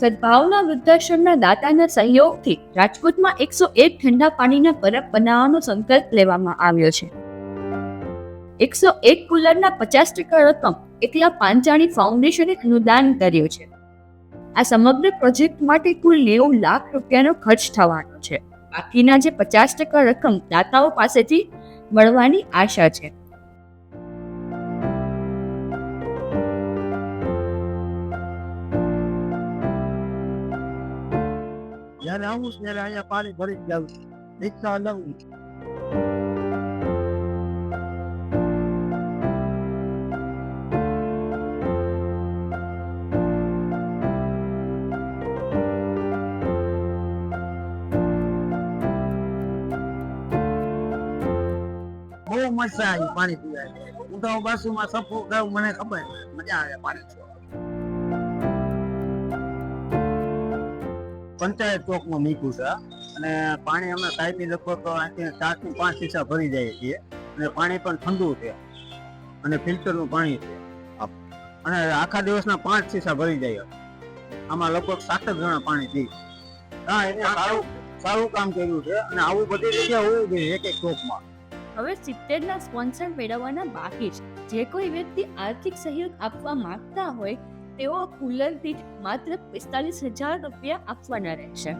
સદભાવના વૃદ્ધાશ્રમના દાતાના સહયોગથી રાજકોટમાં એકસો એક ઠંડા પાણીના પરબ બનાવવાનો સંકલ્પ લેવામાં આવ્યો છે. એકસો એક કુલરના પચાસ ટકા રકમ એકલા પાંચાણી ફાઉન્ડેશને અનુદાન કર્યું છે. આ સમગ્ર પ્રોજેક્ટ માટે કુલ નેવું લાખ રૂપિયાનો ખર્ચ થવાનો છે. બાકીના જે પચાસ ટકા રકમ દાતાઓ પાસેથી મળવાની આશા છે. જ્યારે આવું ત્યારે અહીંયા પાણી ભરી જાવું રિક્ષા લઉં બહુ મજા આવી પાણી પીવાની હું તો બાસુમાં સફો ખાઉં મને ખબર મજા આવે પાણી પીવાની. પંચાયત ચોકમાં મૂક્યું છે. અને પાણી અમે કાયમી લગભગ તો અહીંથી ચારથી પાંચ શીશા ભરી જાય છીએ. અને પાણી પણ ઠંડુ છે. અને ફિલ્ટરનું પાણી છે. અને આખા દિવસના પાંચ શીશા ભરી જાય. આમાં લગભગ સાત જ જણા પાણી પી હા એને સારું સારું કામ કર્યું છે. અને આવું બધી જગ્યા હોવું જોઈએ એક એક ચોકમાં. હવે સિત્તેરના સ્પોન્સર મેળવવાના બાકી છે. જે કોઈ વ્યક્તિ આર્થિક સહયોગ આપવા માંગતા હોય તેઓ કુલર દીઠ માત્ર પિસ્તાલીસ હજાર રૂપિયા આપવાના રહેશે.